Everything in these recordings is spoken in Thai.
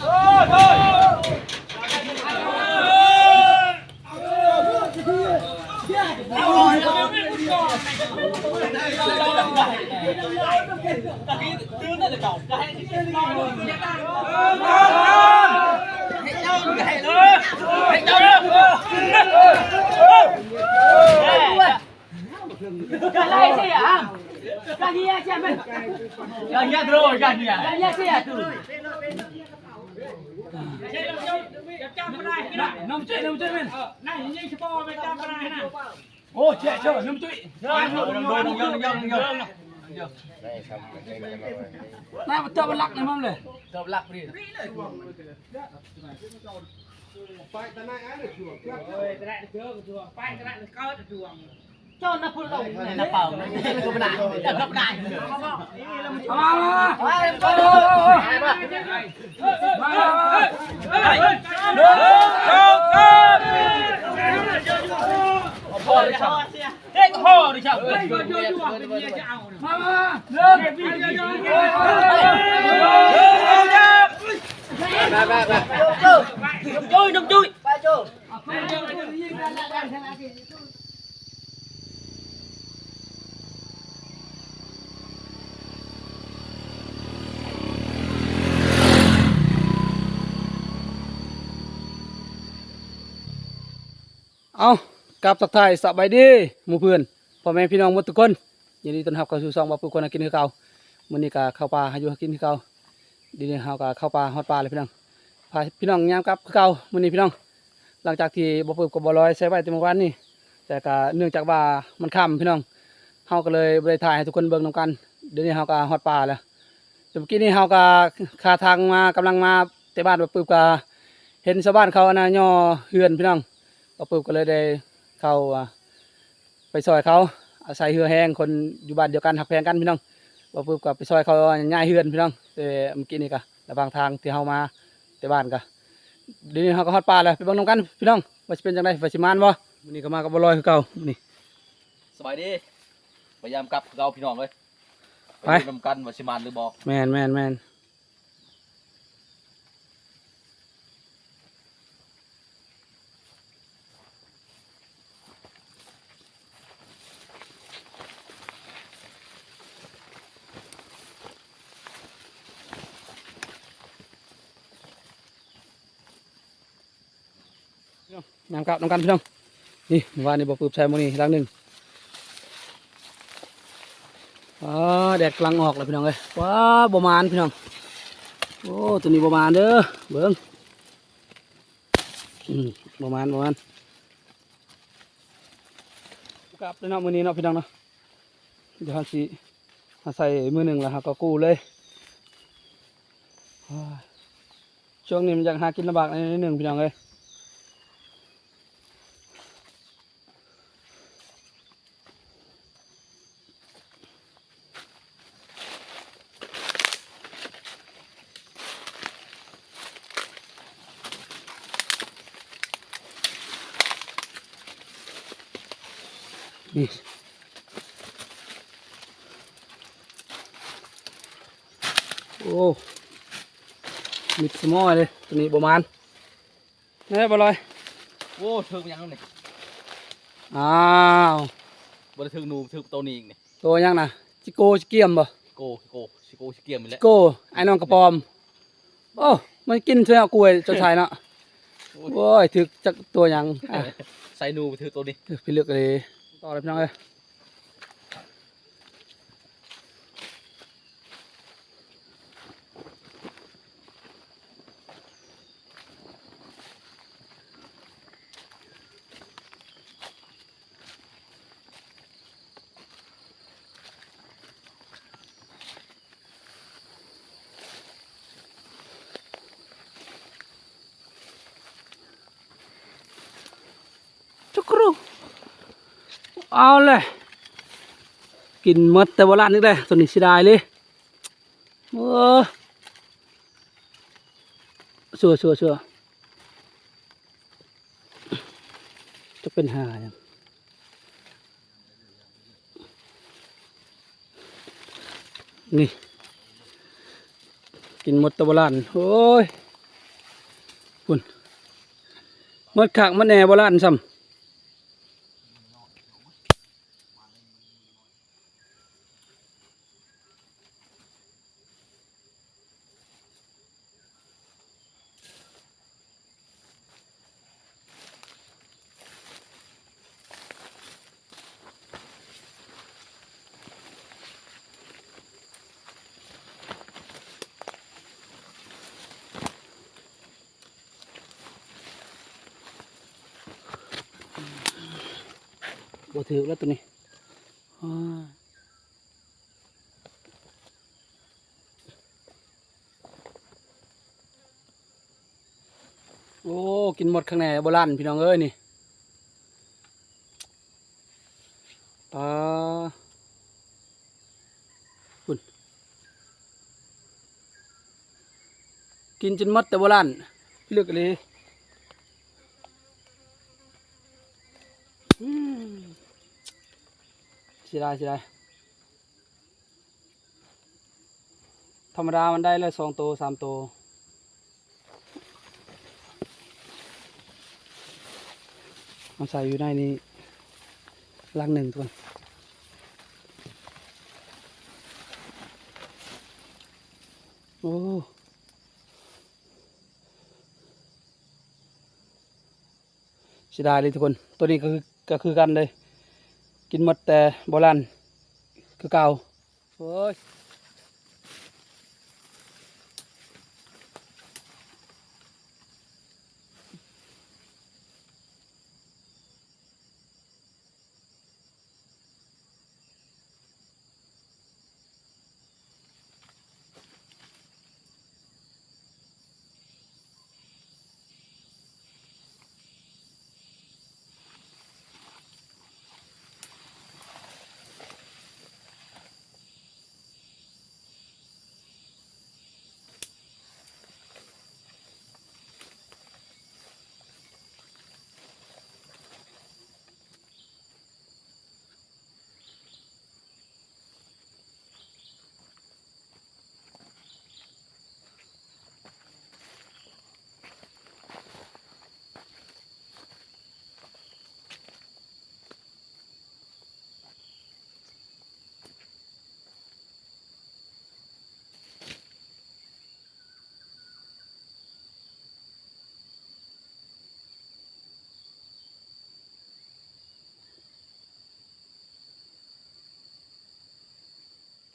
Thôi thôi. Nông chơi nông chơi men. Này như cái bò bên trong này nè. Ô, trẻ chờ nhâm tụy. Này, tao bắt lắc này mâm này. Tao lắc đi. cho nó phun lồng này nó bảo nó gấp lại nó gấp lại à à à à chui, nông chui. เอากลับสักท พ่อแม่พี่น้องหมดทุกคนยินดีต้อนรับเข้าสู่ช่องบ่าวปุกคนกินคือเก่ามื้อนี้ก็เข้าป่าหาอยู่หากินคือเก่าดีนี้เฮาก็เข้าป่าฮอดป่าเลยพี่น้องพาพี่น้องยามกลับคือเก่ามื้อนี้พี่น้อง หลังจากที่บ่ปึบกับบ่ลอยใช้ไว้แต่เมื่อวานนี้แต่ก็เนื่องจากว่ามันค่ำพี่น้องเฮาก็เลยบ่ได้ถ่ายให้ทุกคนเบิ่งนํกันเดี๋ยวนี้เฮาก็ฮอดป่าแล้วเดี๋ยเมื่อกี้นี้เฮาก็คาทางมากำลังมาแต่บ้านบ่ปึบก็เห็นชาวบ้านเขาอันน่ะย่อเฮือนพี่น้องบ่ปึบก็เลยได้เข้า ไปซอยเขาอาศัยเหือแห้งคนอยู่บ้านเดียวกันหักแพงกันพี่น้องว่าปุ๊บก็ไปซอยเขาง่ายเฮือนพี่น้องแต่เมื่อกี้นี่ก็ระหว่างทางที่เฮามาแต่บ้านก็เดี๋ยวนี้เฮาก็ฮอดป่าแล้วไปเบิ่งนำกันพี่น้องว่าสิเป็นจังไดว่าสิมานบ่มื้อนี้ก็มากับบ่ลอยคือเก่ามื้อนี้สบายดีพยายามกลับเราพี่น้องเลยไปดูนำกันว่าชิมานหรือบอกแม่นแม่ น้ำกับน้ำกันพี่น้องนี่วานนี้บ่ปึบใช้มื้อนี้หลังหนึ่งอ๋อแดดกลังออกเลยพี่น้องเลยว้าบมานพี่น้องโอ้ตัวนี้บมานเด้อเบิ้งอืมบมานบมานกลับเลยเนาะมือนี้เนาะพี่น้องเนาะเดี๋ยวสิมาใส่มือหนึ่งแล้วเราก็กู้เลยช่วงนี้มันยากหากินลำบากในอยนิดหนึ่งพี่น้องเลย นี่โอ้มิดสมอเลยตัวนี้ประมาณนี่บอลอยโอ้ถึงยังนี่อ้าวบริถึงหนูถึงตัวนี้อีกนี่ตัวยังนะจิโกจิเกียมบ่โกโกชิโกชิเกียมอีกจิแล้วโกไอ้น้องกระปอมโอ้มันกินเสื้อกล้วยเจ้าชายเนาะโอ้ยถึกจักตัวยังอะใส่หนูถึงตัวนี้ถึกพี่เลือกเลย ต่อเลย เอาเลย กินมดแต่โบราณนี่แหละตัวนี้เสียดายเลยโอ้ชัวชัวชัวจะเป็นหาอย่างนี่ กินมดต่โบราณโอ้ยคุณมดขากมันแหน่โบราณซ้ำ บ่ถือแล้วตัวนี้โอ้กินหมดข้างในโบราณพี่น้องเอ้ยนี่ปลาคุณกินจนหมดแต่โบราณเลือกเลย อืม เสียดายเสียดายธรรมดามันได้เลยสองตัวสามตัวมันใส่อยู่ในนี้ลังหนึ่งทุกคนโอ้เสียดายเลยทุกคน ตัวนี้ก็คือก็คือกันเลย กินหมดแต่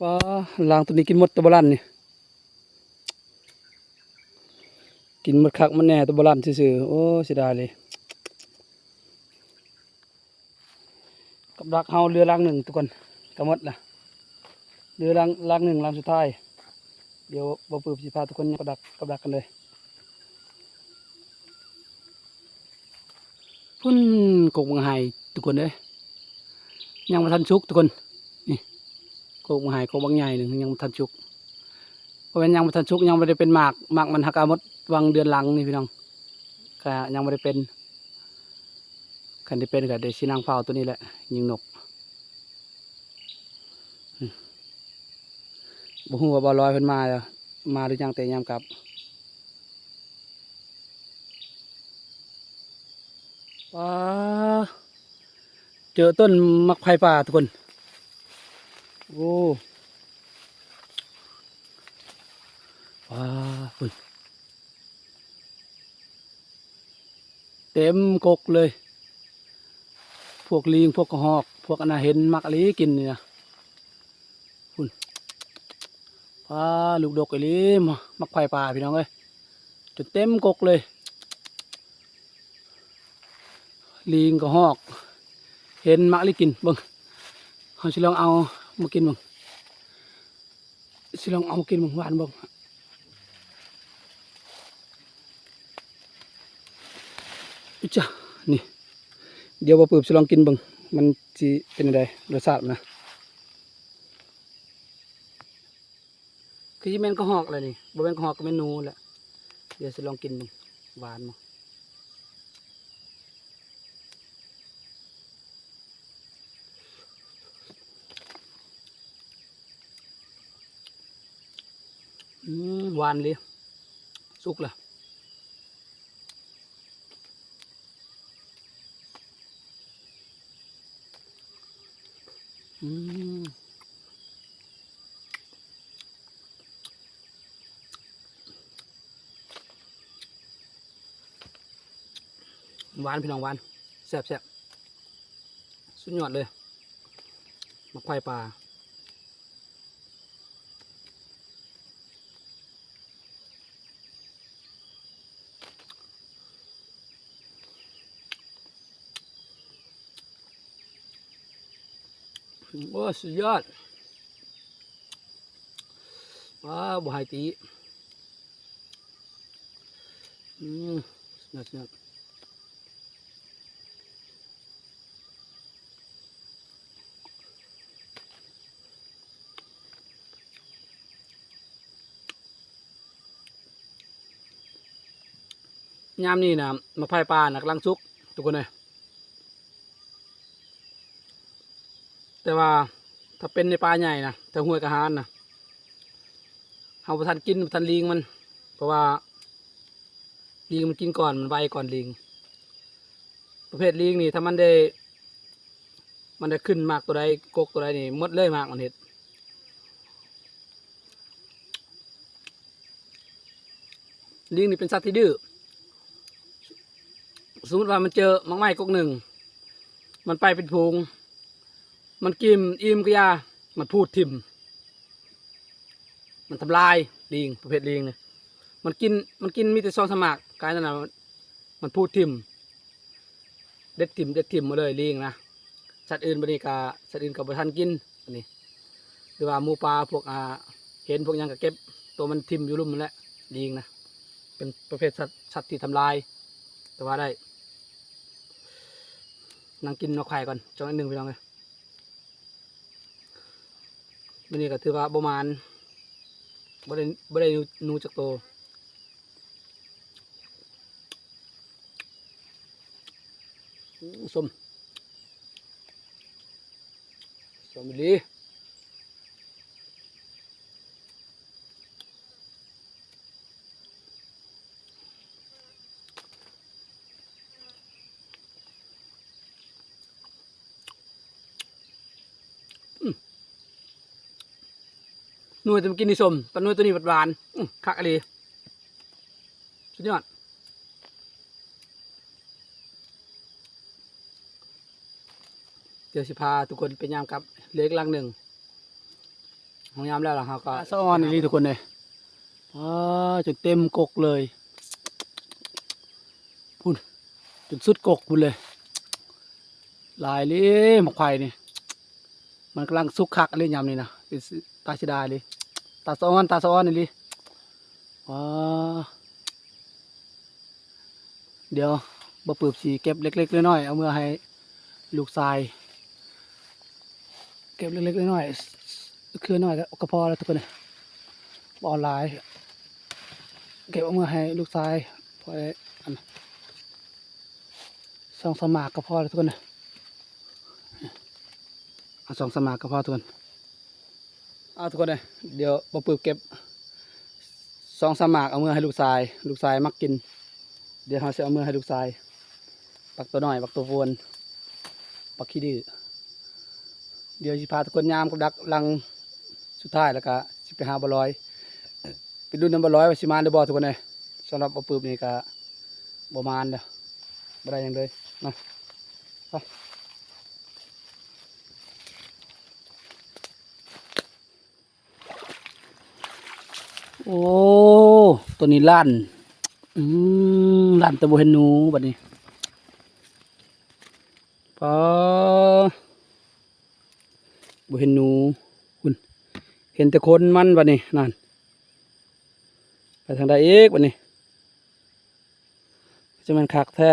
ปลาลางตัวนี้กินหมดตัวบราณนี่กินหมดคักมันแน่ตัวบราณซื่อๆโอ้เสียดายเลยกับดักเฮาเรือลางหนึ่งทุกคนก็หมดละเรือลางลางหนึ่งลางสุดท้ายเดี๋ยวบ่ปืบสิพาทุกคนกับดักกับดักกันเลยพุ่นกกมังไห้ทุกคนเด้ยยังมาทันชุกทุกคน โกกมหายโกกบางใหญ่หนึ่งยังทันชุกเพราะเป็นยังทันชุกยังไม่ได้เป็นหมากหมากมันหักอามดวังเดือนหลังนี่พี่น้องก็ยังไม่ได้เป็นคันที่เป็นก็ได้ชินางเผาตัวนี้แหละ ยิงนกบ่ฮู้ว่าบ่ลอยเพิ่นมาแล้วมาหรือยังแต่ยามกลับเจอต้นมักไผ่ป่าทุกคน โอ้ว้าฝุ่นเต็มกกเลย พวกลิงพวกกระหอก พวกอนาเห็นมักลีกินเนี่ยฝุ่นว้าลูกดกอลีมมักไผ่ป่าพี่น้องเอ้ยจนเต็มกกเลย ลิงกระหอก เห็นมักลีกินเบิ่งเขาสิลองเอา มากินบ้างสิลองเอามากินบ้างหวานบ้างอิจ้ะนี่ เดี๋ยวบ่ปืบสิลองกินบ้างมันจีเป็นไงรสชาตินะคือที่แม่นก็หอกเลยนี่บ่แม่นก็หอกก็แม่นนูแหละเดี๋ยวจะลองกินดูหวานมั้ง หวานเลยสุกละอืมหวานพี่น้องหวานแซ่บแซ่บสุดยอดเลยมะไข่ปลา โอ้สุดยอดว้าวบุหายตีอืมสุดยอดสุดยอดยามนี้นะมะพร้าวปลานะกลังสุก ทุกคนเลย แต่ว่าถ้าเป็นในปลาใหญ่นะแต่ห้วยกระหานนะเอาประทันกินประทันลิงมัน เพราะว่าลิงมันกินก่อนมันไวก่อนลิง ประเภทลิงนี่ถ้ามันได้ มันได้ขึ้นมากตัวใดกกตัวใดนี่หมดเลยมากมันเห็ดลิงนี่เป็นสัตว์ที่ดื้อสมมติว่ามันเจอมังไม้กกหนึ่ง มันไปเป็นพุง มันกิมอิ่มก็ยา มันพูดทิม มันทำลายลิงประเภทลิงเนี่ยมันกินมันกินมีแต่ซองสมากกายเป็นว่ามันพูดทิม เด็ดทิมเด็ดทิมมาเลยลิงนะสัตว์อื่นบริกาสัตว์อื่นกับบทันกินอันนี้หรือว่าหมูปลาพวกอ่าเห็นพวกยังก็เก็บ ตัวมันทิมอยู่ลุ่มมันแหละลิงนะเป็นประเภทสัตว์สัตว์ที่ทำลาย แต่ว่าได้นั่งกินนกไข่ก่อนจังอันหนึ่งพี่น้องเลย มันนี้ก็ถือว่าประมาณบ่ได้บ่ได้นูจากโตสมสมดี หน่วยจะมากินนี่สมตอนหน่วยตัวนี้หวานๆอื้อคักอะไรสุดยอดเดี๋ยวสิพาทุกคนไปยามกับเล็กลังหนึ่งของยามแล้วล่ะครับก็สะออนนี่ทุกคนเลยอ๋อจนเต็มกกเลยพุ่นจนสุดกกพุ่นเลย ลายเลยหมกไข่นี่มันกำลังสุกคักเลยยามนี่นะเป็น ตาชิดาเลยตาสะอนตาสะอนนี่เลยว้าเดี๋ยวบ่ปืบสีเก็บเล็กๆน้อยๆเอาเมื่อให้ลูกชาย เก็บเล็กๆน้อยๆคือน้อยก็พอแล้วทุกคนเลยบออนไลน์เก็บเอาเมื่อให้ลูกชายพอได้อันสองสมากก็พอแล้วทุกคนสองสมากก็พอทุกคน เอาทุกคนเลยเดี๋ยวบอปืบเก็บสองสมากเอาเมื่อให้ลูกชาย ลูกชายมักกิน เดี๋ยวเราจะเอาเมื่อให้ลูกชาย ปักตัวหน้อย ปักตัววนปักขี้ดื้อเดี๋ยวสิพาทุกคนยามกับดักลังสุดท้ายแล้วก็สิไปหาบอลอยไปดูน้ำบอลอยว่าสิมาได้บ่ทุกคนเลยสำหรับเอาปืบนี่ก็บ่มานเด้อบ่ได้ยังเลยนะไป โอ้ตัวนี้ลั่นอืมลั่นแต่บ่เห็นหนูบัดนี้ปอบ่เห็นหนูคุณเห็นแต่คนมันบัดนี้นั่นไปทางใดเอกบัดนี้จะมันคักแท้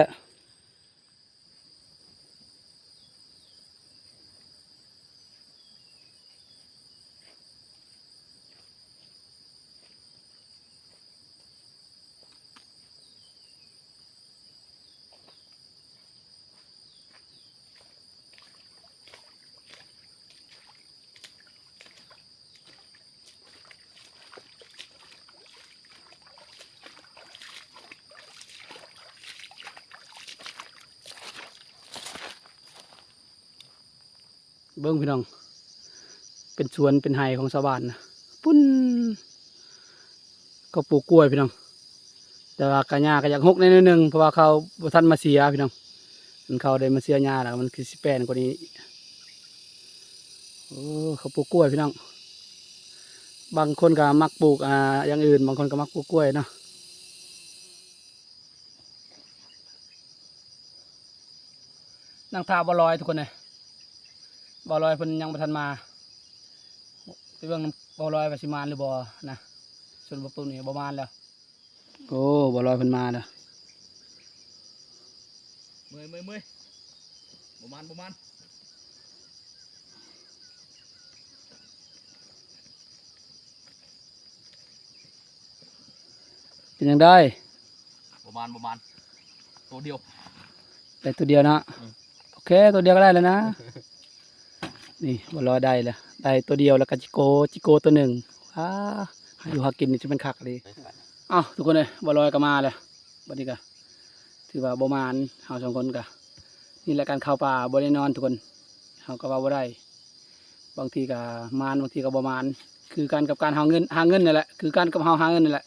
เบิ้งพี่น้อง เป็นสวนเป็นไห่ของชาวบ้านนะปุ้นก็ปลูกกล้วยพี่น้อง แต่ว่ากะหญ้าก็อยากหกในนิดนึงเพราะว่าเขาบ่ทันมาเสียพี่น้อง มันเขาได้มาเสียหญ้าแล้วมันคือสิแปนกว่านี้โอ้เขาปลูกกล้วยพี่น้อง บางคนก็มักปลูกอ่าอย่างอื่น บางคนก็มักปลูกกล้วยเนาะนางทาบอลอยทุกคนเลย บอลอยเพิ่นยังบ่ทันมาไปเบิ่งน้ำบอลอยว่าสิมานหรือบ่นะส่วนบ่ปุ่นนี่บ่มานแล้วโอ้บอลอยเพิ่นมาแล้วเมื่อยเมื่อยเมื่อยประมาณประมาณเป็นยังได้ประมาณประมาณตัวเดียวได้ตัวเดียวนะอืมโอเคตัวเดียวก็ได้แล้วนะ นี่บอลอยได้แล้วได้ตัวเดียวแล้วก็จิโกจิโกตัวหนึ่งอ้าหาอยู่หากินนี่จะเป็นคักเลยอ้าวทุกคนเลยบอลอยก็มาแล้วบัดนี้ก็ถือว่าบ่มานเฮาสองคนก็นี่แหละการเข้าป่าบ่ได้นอนทุกคนเฮาก็ว่าบ่ได้ บางทีก็มานบางทีก็บ่มาน คือการกับการหาเงินหาเงินนี่แหละคือการกับเฮาหาเงินนี่แหละ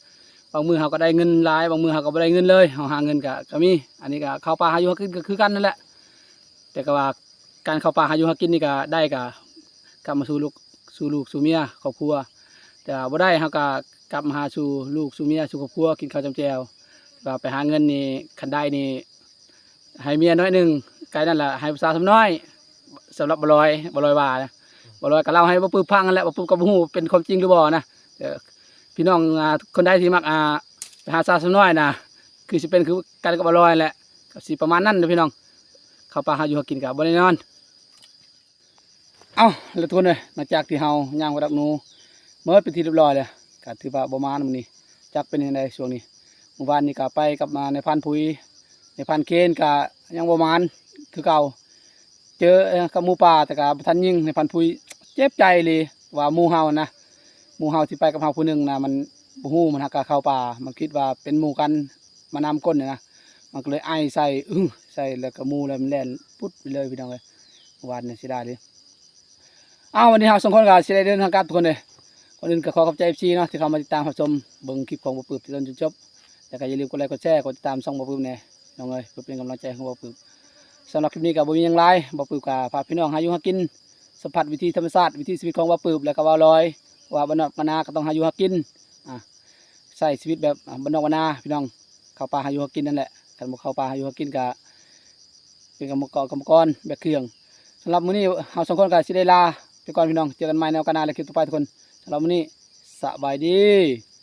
บางมือเขาก็ได้เงินหลายบางมือเขาก็บ่ได้เงินเลยเขาหาเงินก็ก็มีอันนี้ก็เข้าป่าหาอยู่หากินก็คือกันนั่นแหละแต่ก็ว่า การเข้าป่าหาอยู่หากินนี่ก็ได้ก็กลับมาสู่ลูกสู่ลูกสู่เมียครอบครัวแต่ว่าบ่ได้เขาก็กลับมาหาสู่ลูกสู่เมียสู่ครอบครัวกินข้าวจำแจวก็ไปหาเงินนี่คันได้นี่ให้เมียน้อยหนึ่งไกลนั่นแหละให้ภาษาสำน้อยสำหรับบลอยบลอยว่านะบลอยก็เล่าให้บ่ปื้อพังนั่นแหละบ่ปื้อกับบู้เป็นความจริงหรือบ่นะเดี๋ยพี่น้องคนใดที่มักอ่าไปหาซาสน้อยนะคือสิเป็นคือกันกับบลอยแหละก็สิประมาณนั้นเด้อพี่น้องเข้าป่าหาอยู่หากินกับบรินอน เอ้าแล้วทุกคนเลยหลังจากที่เฮาย่างไปดักนูเมื่อเป็นที่เรียบร้อยเลยก็ถือว่าบ่มามื้อนี้จักเป็นยังไงช่วงนี้เมื่อวานนี้ก็ไปกับมาในพันธุ์พุยในพันธุ์เคนก็ยังบ่มานคือเก่า เจอกับหมูป่าแต่ก็บ่ทันยิงในพันธุ์พุยเจ็บใจเลยว่าหมูเฮานะหมูเฮาที่ไปกับเฮาผู้หนึ่งนะมันบูฮู้มันหักกะเข้าป่า มันคิดว่าเป็นหมูกันมานำก้นเนี่ยนะมันก็เลยไอใส่อึ้งใส่แล้วก็หมูแล้วมันแล่นปุ๊ดไปเลยพี่น้องเลยวานเนี่ยเสียดายเลย อ้าววันนี้เราสองคนก็เสียดายเดินทางกลับทุกคนเลยคนอื่นก็ขอขอบใจเอฟซีเนาะที่เข้ามาติดตามรับชมเบิ่งคลิปของบ่ปืบที่จนจนจบแล้วก็อย่าลืมกดไลค์กดแชร์กดติดตามช่องบ่ปืบแน่น้องเอ้ยเพื่อเป็นกำลังใจของบ่ปืบสำหรับคลิปนี้ก็บ่มีหยังไรบ่ปืบก็พาพี่น้องหาอยู่หากินสัมผัสวิธีธรรมชาติวิถีชีวิตของบ่ปืบแล้วก็ว่าลอย ว่าบ้านนอกบ้านาก็ต้องหาอยู่หากินอะใช้ชีวิตแบบบ้านนอกบ้านาพี่น้องเข้าป่าหาอยู่หากินนั่นแหละกันบ่เข้าป่าหาอยู่หากินก็เป็นกรรมกรกรรมกรแบบเครื่องสำหรับมื้อนี้เฮาสองคนก็สิได้ลา ไปก่อนพี่น้อง เจอกันใหม่ในโอกาสหน้าและคลิปต่อไปทุกคนสำหรับวันนี้สบายดี